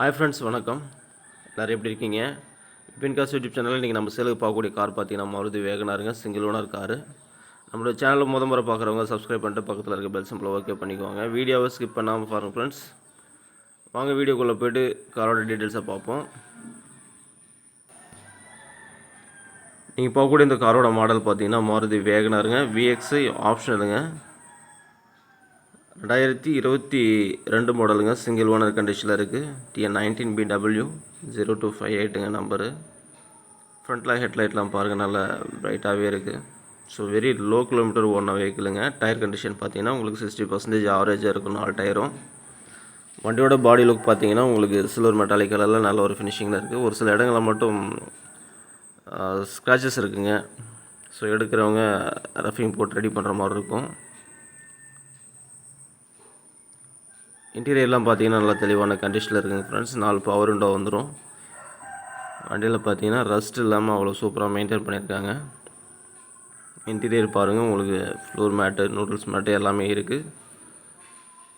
Hi friends வணக்கம். எல்லோரும் எப்படி இருக்கீங்க? பின்காஸ் யூடியூப் சேனலில் நீங்கள் நம்ம சேலுக்கு பார்க்கக்கூடிய கார் பார்த்தீங்கன்னா மாருதி வேகனாருங்க சிங்கிள் ஓனர் காரு நம்மளோட சேனலில் முத முறை பார்க்குறவங்க சப்ஸ்கிரைப் பண்ணிட்டு பக்கத்தில் இருக்க பெல் சிம்பிளை ஓகே பண்ணிக்குவாங்க வீடியோவை ஸ்கிப் பண்ணாமல் பாருங்கள் ஃப்ரெண்ட்ஸ் வாங்க வீடியோக்குள்ளே போய்ட்டு காரோட டீட்டெயில்ஸை பார்ப்போம். நீங்கள் பார்க்கக்கூடிய இந்த காரோட மாடல் பார்த்தீங்கன்னா மாருதி வேகனாருங்க விஎக்ஸு ஆப்ஷனலுங்க ரெண்டாயிரத்தி இருபத்தி ரெண்டு மாடலுங்க சிங்கிள் ஓனர் கண்டிஷனில் இருக்குது TN nineteen BW zero two five எயிட்டுங்க number ஃப்ரண்ட்டில் ஹெட்லைட்லாம் பாருங்கள் நல்லா பிரைட்டாகவே இருக்குது ஸோ வெரி லோ கிலோமீட்டர் ஓடின வெஹிக்கிளுங்க டயர் கண்டிஷன் பார்த்தீங்கன்னா உங்களுக்கு சிக்ஸ்டி பர்சன்டேஜ் ஆவரேஜாக இருக்கும் நாலு டயரும் வண்டியோட பாடி லுக் பார்த்தீங்கன்னா உங்களுக்கு சில்வர் மெட்டாலிக் கலரில் நல்ல ஒரு ஃபினிஷிங்கில் இருக்குது ஒரு சில இடங்களில் மட்டும் ஸ்க்ராச்சஸ் இருக்குங்க. ஸோ எடுக்கிறவங்க ரஃபிங் போட்டு ரெடி பண்ணுற மாதிரி இருக்கும். இன்டீரியர்லாம் பார்த்தீங்கன்னா நல்லா தெளிவான கண்டிஷனில் இருக்குங்க ஃப்ரெண்ட்ஸ் நாலு பவர் விண்டோ வந்துடும் வண்டியில் பார்த்தீங்கன்னா ரஸ்ட் இல்லாமல் அவ்வளோ சூப்பராக மெயின்டைன் பண்ணியிருக்காங்க. இன்டீரியர் பாருங்கள் உங்களுக்கு ஃப்ளோர் மேட்டு நூடுல்ஸ் மேட்டு எல்லாமே இருக்குது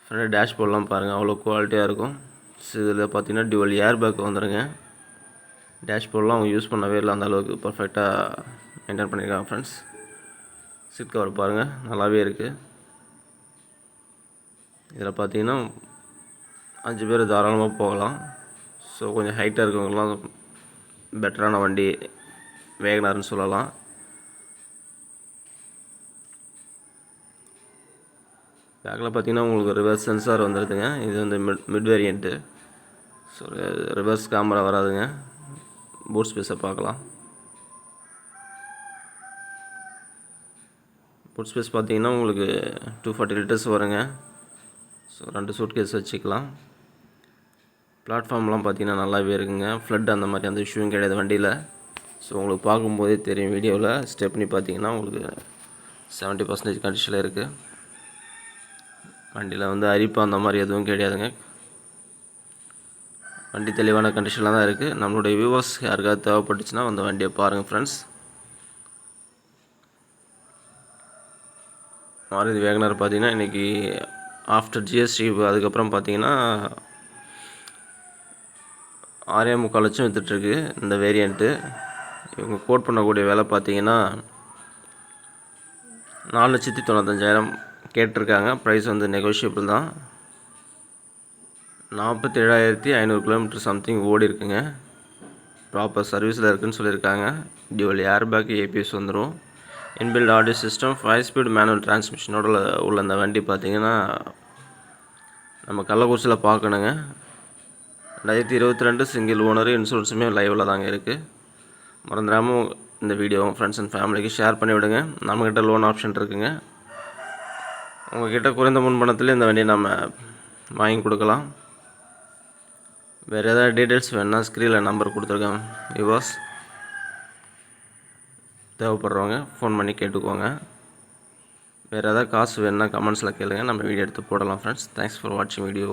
ஃப்ரெண்ட் டேஷ்போர்ட்லாம் பாருங்கள் அவ்வளோ குவாலிட்டியாக இருக்கும். இதில் பார்த்தீங்கன்னா டியூவல் ஏர் பேக் வந்துடுங்க டேஷ்போர்ட்லாம் அவங்க யூஸ் பண்ணவே இல்லை அந்த அளவுக்கு பர்ஃபெக்டாக மெயின்டைன் பண்ணியிருக்காங்க ஃப்ரெண்ட்ஸ் சீட் கவர் பாருங்கள் நல்லாவே இருக்குது இதில் பார்த்தீங்கன்னா அஞ்சு பேர் தாராளமாக போகலாம். ஸோ கொஞ்சம் ஹைட்டாக இருக்கவங்கலாம் பெட்டரான வண்டி வேகனார்னு சொல்லலாம். பேக்கில் பார்த்தீங்கன்னா உங்களுக்கு ரிவர்ஸ் சென்சார் வந்துடுதுங்க இது வந்து mid mid variant so reverse camera வராதுங்க. பூட் ஸ்பேஸை பார்க்கலாம். பூட் ஸ்பேஸ் பார்த்தீங்கன்னா உங்களுக்கு டூ ஃபார்ட்டி லிட்டர்ஸ் வருங்க. ஸோ ரெண்டு சூட் கேஸ் வச்சுக்கலாம். பிளாட்ஃபார்ம்லாம் பார்த்தீங்கன்னா நல்லாவே இருக்குங்க. ஃப்ளட் அந்த மாதிரி அந்த இஷ்யூவும் கிடையாது வண்டியில். ஸோ உங்களுக்கு பார்க்கும்போதே தெரியும் வீடியோவில் ஸ்டெப்னி பார்த்தீங்கன்னா உங்களுக்கு செவன்ட்டி பர்சன்டேஜ் கண்டிஷனில் இருக்குது வண்டியில் வந்து அரிப்பு அந்த மாதிரி எதுவும் கிடையாதுங்க. வண்டி தெளிவான கண்டிஷனில் தான் இருக்குது நம்மளுடைய வியூவர்ஸ் யாருக்காவது தேவைப்பட்டுச்சுன்னா அந்த வண்டியை பாருங்கள் ஃப்ரெண்ட்ஸ் மாறுதி வேகனர் பார்த்தீங்கன்னா இன்றைக்கி ஆஃப்டர் ஜிஎஸ்டி அதுக்கப்புறம் பார்த்தீங்கன்னா ஆறே முக்கால் லட்சம் விற்றுட்ருக்கு இந்த வேரியண்ட்டு இவங்க கோட் பண்ணக்கூடிய வேலை பார்த்தீங்கன்னா நாலு லட்சத்தி தொண்ணூத்தஞ்சாயிரம் கேட்டிருக்காங்க. ப்ரைஸ் வந்து நெகோஷியபிள் தான். நாற்பத்தேழாயிரத்தி ஐநூறு கிலோமீட்டர் சம்திங் ஓடி இருக்குங்க. ப்ராப்பர் சர்வீஸில் இருக்குதுன்னு சொல்லியிருக்காங்க. டியூவல் ஏர் பேக் ஏபிஎஸ் வந்துடும் inbuilt audio system five speed manual டிரான்ஸ்மிஷனோட உள்ள அந்த வண்டி பார்த்திங்கன்னா நம்ம கள்ளக்குறிச்சியில் பார்க்கணுங்க. ரெண்டாயிரத்தி இருபத்தி ரெண்டு சிங்கிள் ஓனர் இன்சூரன்ஸுமே லைவில் தாங்க இருக்குது மறந்துடாமல் இந்த வீடியோ ஃப்ரெண்ட்ஸ் அண்ட் ஃபேமிலிக்கு ஷேர் பண்ணி விடுங்க. நம்மக்கிட்ட லோன் ஆப்ஷன் இருக்குங்க. உங்கள்கிட்ட குறைந்த முன்பணத்துலேயே இந்த வண்டியை நம்ம வாங்கி கொடுக்கலாம். வேறு ஏதாவது டீட்டெயில்ஸ் வேணால் ஸ்க்ரீனில் நம்பர் கொடுத்துருக்கேன் யுவாஸ் தேவைப்படுறவங்க ஃபோன் பண்ணி கேட்டுக்கோங்க. வேறு ஏதாவது காசு வேணுன்னா கமெண்ட்ஸில் கேளுங்க. நம்ம வீடியோ எடுத்து போடலாம் ஃப்ரெண்ட்ஸ் தேங்க்ஸ் ஃபார் வாட்சிங் வீடியோ